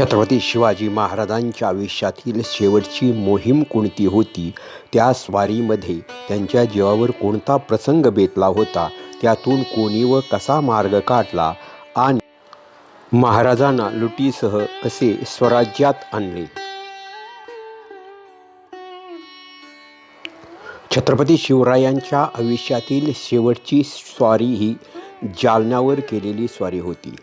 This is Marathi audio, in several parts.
छत्रपती शिवाजी महाराजांच्या आयुष्यातील शेवटची मोहीम कोणती होती? त्या स्वारीमध्ये त्यांच्या जीवावर कोणता प्रसंग बेतला होता? त्यातून कोणी व कसा मार्ग काढला? आणि महाराजांना लुटीसह कसे स्वराज्यात आणले? छत्रपती शिवरायांच्या आयुष्यातील शेवटची स्वारी ही जालन्यावर केलेली स्वारी होती.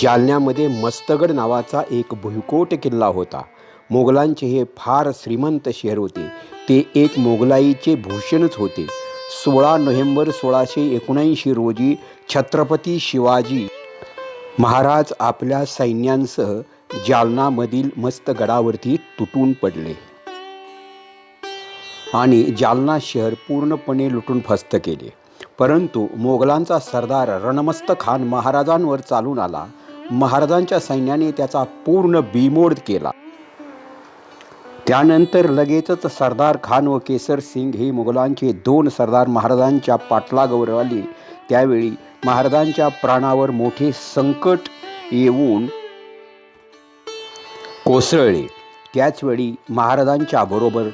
जालन्यामध्ये मस्तगड नावाचा एक भुईकोट किल्ला होता. मोगलांचे हे फार श्रीमंत शहर होते. ते एक मोगलाईचे भूषणच होते. सोळा नोव्हेंबर सोळाशे एकोणऐंशी रोजी छत्रपती शिवाजी महाराज आपल्या सैन्यांसह जालनामधील मस्तगडावरती तुटून पडले. आणि जालना शहर पूर्णपणे लुटून फस्त केले. परंतु मोगलांचा सरदार रणमस्त खान महाराजांवर चालून आला. महाराजांच्या सैन्याने त्याचा पूर्ण बिमोड केला. त्यानंतर लगेचच सरदार खान व केसर सिंग हे मुघलांचे दोन सरदार महाराजांच्या पाठलागवर आले. त्यावेळी महाराजांच्या प्राणावर मोठे संकट येऊन कोसळले. त्याचवेळी महाराजांच्या बरोबर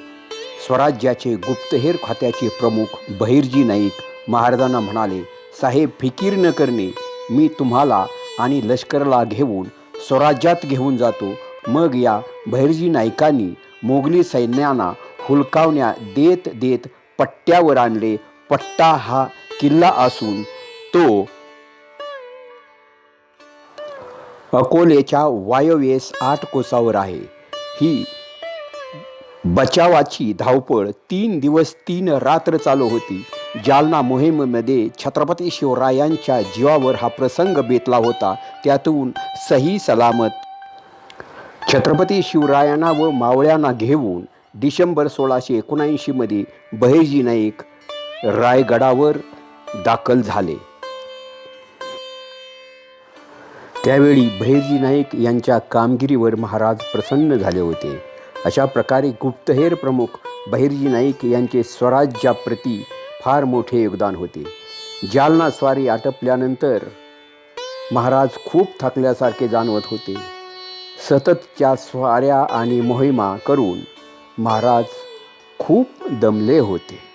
स्वराज्याचे गुप्तहेर खात्याचे प्रमुख बहिर्जी नाईक महाराजांना म्हणाले साहेब फिकीर न करणे मी तुम्हाला आणि लष्कराला घेऊन स्वराज्यात घेऊन जातो. मग या भैरजी नाईकांनी मोगली सैन्यांना हुलकावण्या देत देत पट्ट्यावर आणले. पट्टा हा किल्ला असून तो अकोलेच्या वायव्येस आठ कोसावर आहे. ही बचावाची धावपळ तीन दिवस तीन रात्र चालू होती. जालना मोहिमेमध्ये छत्रपती शिवरायांच्या जीवावर हा प्रसंग बेतला होता. त्यातून सही सलामत. छत्रपती शिवरायांना व मावळ्यांना घेऊन डिसेंबर सोळाशे एकोणऐंशीमध्ये बहिर्जी नाईक रायगडावर दाखल झाले. त्यावेळी बहिर्जी नाईक यांच्या कामगिरीवर महाराज प्रसन्न झाले होते. अशा प्रकारे गुप्तहेर प्रमुख बहिर्जी नाईक यांचे स्वराज्याप्रती फार मोठे योगदान होते. जालना स्वारी आटपल्यानंतर महाराज खूप थकल्यासारखे जाणवत होते. सततच्या स्वाऱ्या आणि मोहिमा करून महाराज खूप दमले होते.